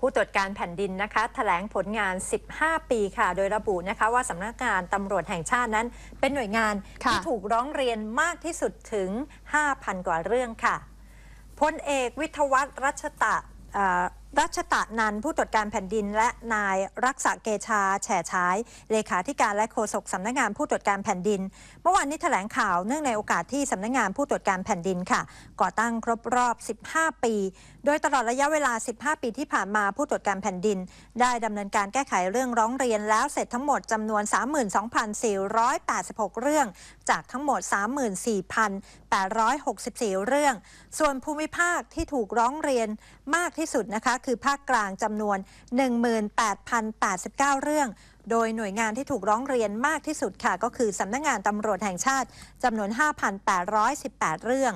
ผู้ตรวจการแผ่นดินนะคะแถลงผลงาน 15 ปีค่ะ โดยระบุนะคะว่าสำนักงานตำรวจแห่งชาตินั้น เป็นหน่วยงานค่ะที่ถูกร้องเรียนมากที่สุดถึง 5,000 กว่าเรื่องค่ะพลเอกวิทยวัฒน์รัชตะเอ่อ รัชตะนันผู้ตรวจการแผ่นดิน และนายรักษาเกชา แฉฉาย เลขาธิการและโฆษกสำนักงานผู้ตรวจการแผ่นดิน เมื่อวานนี้แถลงข่าวเนื่องในโอกาสที่สำนักงานผู้ตรวจการแผ่นดินค่ะ ก่อตั้งครบรอบ 15 ปี โดยตลอดระยะเวลา 15 ปีที่ผ่านมาผู้ตรวจการแผ่นดิน ได้ดำเนินการแก้ไขเรื่องร้องเรียนแล้วเสร็จทั้งหมดจำนวน 32,486 เรื่อง จากทั้งหมด 34,000 34,864 เรื่อง ส่วนภูมิภาคที่ถูกร้องเรียนมากที่สุดนะคะ คือภาคกลางจำนวน 18,089 เรื่อง โดยหน่วยงานที่ถูกร้องเรียนมากที่สุดค่ะ ก็คือสำนักงานตำรวจแห่งชาติจำนวน 5,818 เรื่อง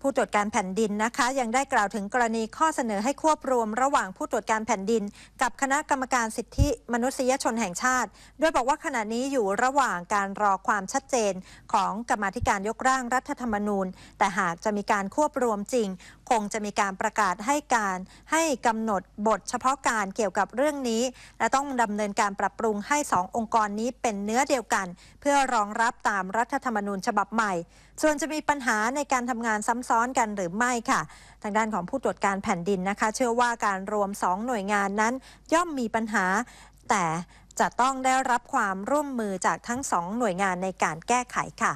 ผู้ตรวจการแผ่นดินนะคะ ยังได้กล่าวถึงกรณีข้อเสนอให้ควบรวมระหว่างผู้ตรวจการแผ่นดิน กับคณะกรรมการสิทธิมนุษยชนแห่งชาติ โดยบอกว่าขณะนี้อยู่ระหว่างการรอความชัดเจน ของกรรมธิการยกร่างรัฐธรรมนูญ แต่หากจะมีการควบรวมจริง คงจะมีการประกาศให้การให้กำหนดบทเฉพาะการเกี่ยวกับเรื่องนี้ และต้องดำเนินการปรับปรุงให้สององค์กรนี้เป็นเนื้อเดียวกัน เพื่อรองรับตามรัฐธรรมนูญฉบับใหม่ ส่วนจะมีปัญหาในการทำงานซ้ำซ้อนกันหรือไม่ค่ะ ทางด้านของผู้ตรวจการแผ่นดินนะคะ เชื่อว่าการรวมสองหน่วยงานนั้น ย่อมมีปัญหา แต่จะต้องได้รับความร่วมมือจากทั้งสองหน่วยงานในการแก้ไขค่ะ